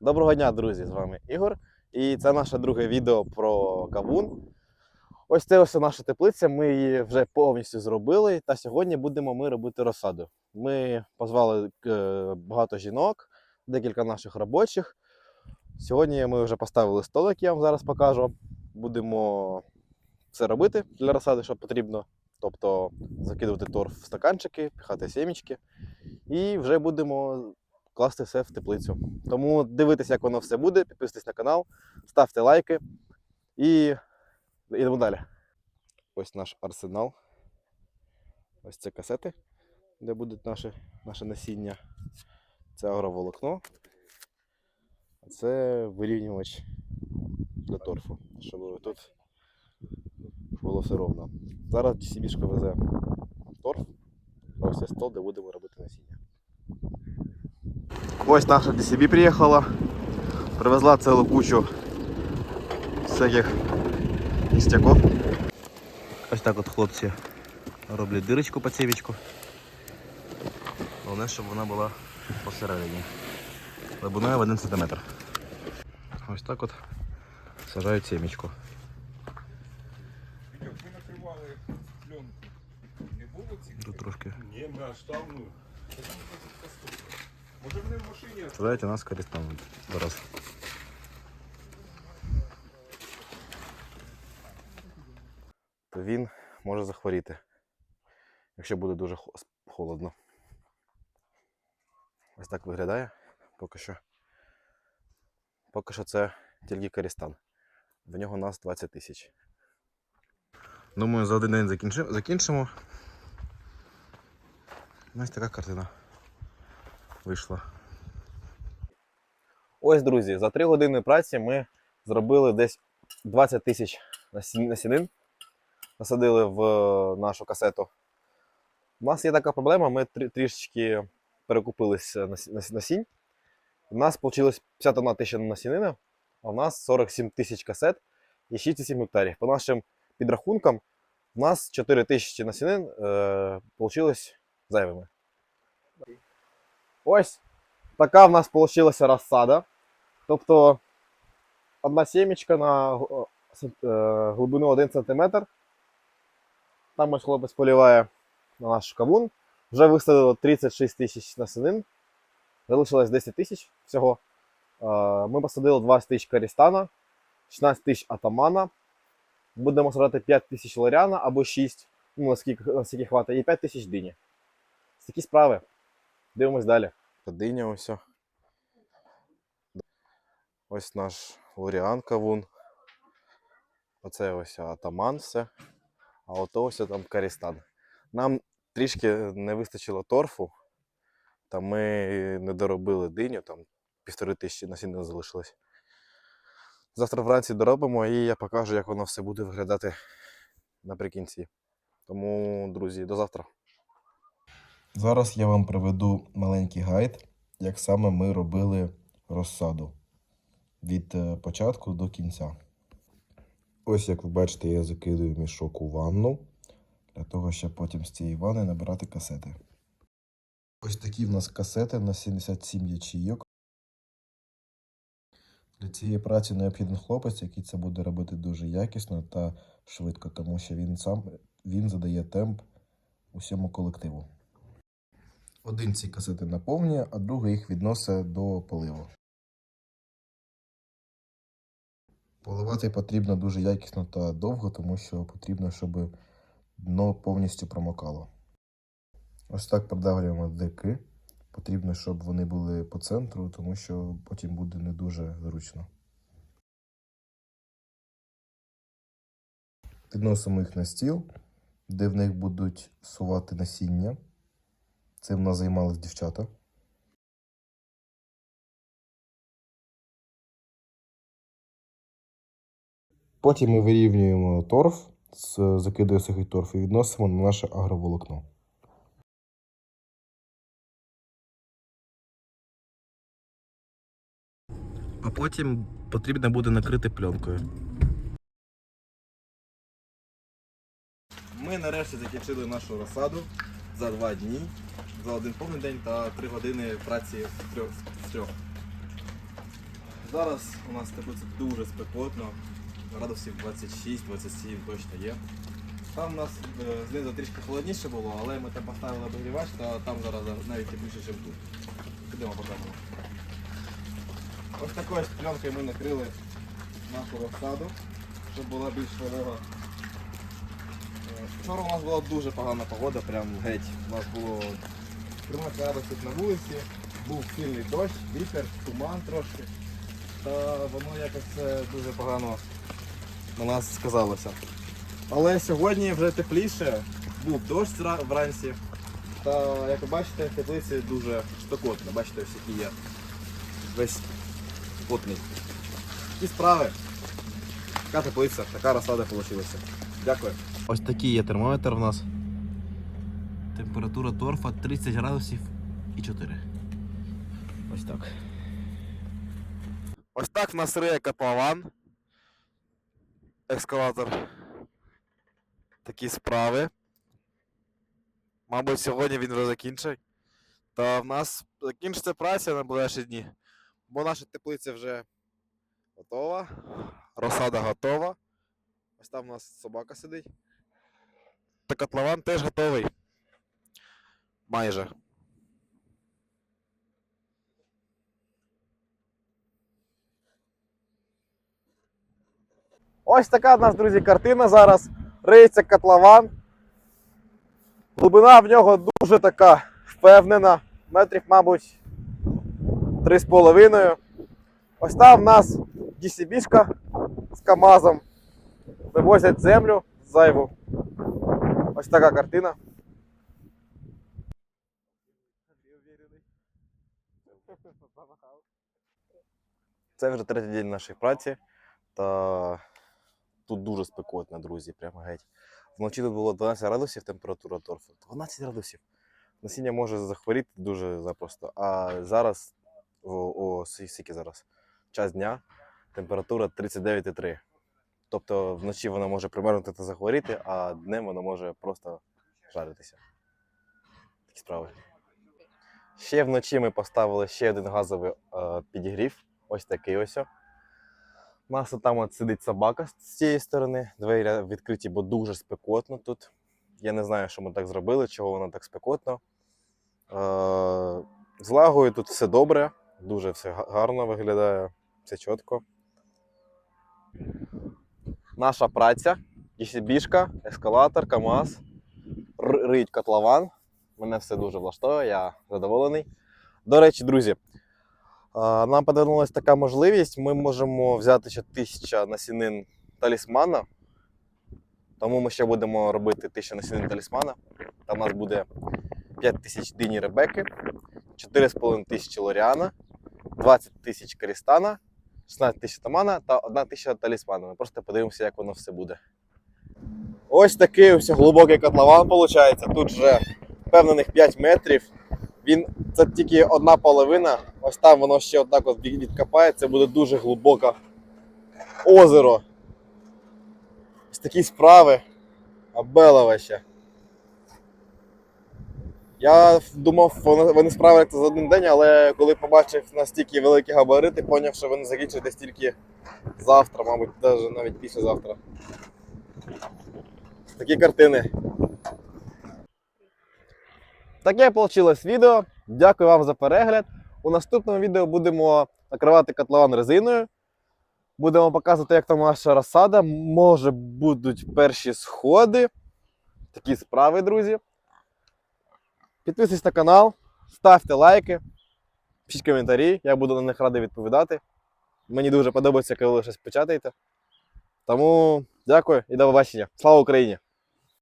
Доброго дня, друзі! З вами Ігор. І це наше друге відео про кавун. Ось це ось наша теплиця. Ми її вже повністю зробили. Та сьогодні будемо ми робити розсаду. Ми позвали е, багато жінок, декілька наших робочих. Сьогодні ми вже поставили столик, я вам зараз покажу. Будемо все робити для розсади, що потрібно. Тобто закидувати торф в стаканчики, піхати сімечки. І вже будемо класти все в теплицю. Тому дивитесь, як воно все буде, підписуйтесь на канал, ставте лайки і йдемо далі. Ось наш арсенал. Ось це касети, де будуть наші, наше насіння. Це агроволокно. А це вирівнювач для торфу, щоб тут було все ровно. Зараз GCB везе торф. Ось це стол, де будемо робити насіння. Ось наша DCB приїхала. Привезла цілу кучу всяких ніштяків. Ось так от хлопці роблять дирочку по цівічку. Головне, щоб вона була посередині. Глибиною в 1 см. Ось так от сажають сімечку. Не? Тут трошки. Ні, ми аж Сажають у нас користануть зараз. То він може захворіти, якщо буде дуже холодно. Ось так виглядає поки що. Поки що це тільки Корістан. В нього нас 20 тисяч. Думаю, за один день закінчи- закінчимо. Ось така картина вийшла. Ось, друзі, за 3 години праці ми зробили десь 20 тисяч насінин. Насадили в е, нашу касету. У нас є така проблема, ми трішечки перекупилися насі- насі- насінь. У нас вийшло 51 тисяча насінина, а у нас 47 тисяч касет і 6,7 гектарів. По нашим підрахункам, у нас 4 тисячі насінин е, зайвими. Ось така в нас вийшла розсада. Тобто одна сімечка на см- е, глибину 1 см. Там ось хлопець поліває на наш кавун. Вже висадило 36 тисяч насінин. Залишилось 10 тисяч всього. Е, Ми посадили 20 тисяч карістана, 16 тисяч атамана. Будемо садити 5 тисяч лоряна або 6, ну, наскільки, наскільки хватить, і 5 тисяч дині. Такі справи. Дивимось далі. Диня ось. Ось наш Лоріан кавун. Оце ось атаман все. А ото ось там Карістан. Нам трішки не вистачило торфу. Та ми не доробили диню, там півтори тисячі насіння залишилось. Завтра вранці доробимо і я покажу, як воно все буде виглядати наприкінці. Тому, друзі, до завтра. Зараз я вам приведу маленький гайд, як саме ми робили розсаду від е, початку до кінця. Ось як ви бачите, я закидую мішок у ванну, для того, щоб потім з цієї ванни набирати касети. Ось такі в нас касети на 77 ячійок. Для цієї праці необхіден хлопець, який це буде робити дуже якісно та швидко, тому що він сам він задає темп усьому колективу. Один ці касети наповнює, а другий їх відносить до поливу. Поливати потрібно дуже якісно та довго, тому що потрібно, щоб дно повністю промокало. Ось так продавлюємо дирки. Потрібно, щоб вони були по центру, тому що потім буде не дуже зручно. Підносимо їх на стіл, де в них будуть сувати насіння. Цим нас займались дівчата. Потім ми вирівнюємо торф, з- закидує сухий торф і відносимо на наше агроволокно. А потім потрібно буде накрити пленкою. Ми нарешті закінчили нашу розсаду за два дні, за один повний день та три години праці з трьох. Зараз у нас теплиця дуже спекотно, градусів 26-27 точно є. Там у нас е, знизу трішки холодніше було, але ми там поставили обігрівач, та там зараз навіть тепліше, ніж тут. Підемо покажемо. Ось такою пленкою ми накрили нашу розсаду, щоб була більш волога. Е, Вчора у нас була дуже погана погода, прям геть. У нас було 13 градусів на вулиці, був сильний дощ, вітер, туман трошки. Та воно якось це дуже погано на нас сказалося. Але сьогодні вже тепліше, був дощ вранці. Та як ви бачите, в теплиці дуже спекотно. Бачите, ось який є весь потний. Такі справи. Така теплиця, така розсада вийшла. Дякую. Ось такий є термометр в нас. Температура торфа 30 градусів і 4. Ось так. Ось так в нас риє котлован. Екскаватор. Такі справи. Мабуть, сьогодні він вже закінчить. Та в нас закінчиться праця на ближчі дні. Бо наша теплиця вже готова. Розсада готова. Ось там у нас собака сидить. Та котлован теж готовий. Майже. Ось така в нас, друзі, картина зараз. Риється котлован. Глибина в нього дуже така впевнена. Метрів, мабуть, 3,5. Ось там в нас DCB-шка з КАМАЗом. Вивозять землю зайву. Ось така картина. Це вже третій день нашої праці. Та тут дуже спекотно, друзі, прямо геть. Вночі тут було 12 градусів температура торфу. 12 градусів. Насіння може захворіти дуже запросто. А зараз, о, о скільки зараз? Час дня, температура 39,3. Тобто вночі вона може примерзнути та захворіти, а днем вона може просто жаритися. Такі справи. Ще вночі ми поставили ще один газовий е, підігрів. Ось такий ось. У нас там от сидить собака з цієї сторони. Двері відкриті, бо дуже спекотно тут. Я не знаю, що ми так зробили, чого воно так спекотно. Е, з лагою тут все добре, дуже все гарно виглядає, все чітко. Наша праця, DCB-шка, ескалатор, КАМАЗ, р- риють котлован. Мене все дуже влаштовує, я задоволений. До речі, друзі, Нам повернулася така можливість. Ми можемо взяти ще тисяча насінин талісмана. Тому ми ще будемо робити тисячу насінин талісмана. Там у нас буде 5 тисяч дині Ребеки, 4,5 тисячі Лоріана, 20 тисяч Карістана, 16 тисяч Тамана та 1 тисяча талісмана. Ми просто подивимося, як воно все буде. Ось такий ось глибокий котлован виходить. Тут вже впевнених 5 метрів. Він це тільки одна половина. Ось там воно ще отак от від- відкопає. Це буде дуже глибоке озеро. Ось такі справи. Абелове ще. Я думав, вони, справляться за один день, але коли побачив настільки великі габарити, зрозумів, що вони закінчаться тільки завтра, мабуть, навіть післязавтра. Такі картини. Таке вийшло відео. Дякую вам за перегляд. У наступному відео будемо накривати котлован резиною. Будемо показувати, як там наша розсада. Може будуть перші сходи. Такі справи, друзі. Підписуйтесь на канал, ставте лайки, пишіть коментарі, я буду на них радий відповідати. Мені дуже подобається, коли ви щось печатаєте. Тому дякую і до побачення. Слава Україні!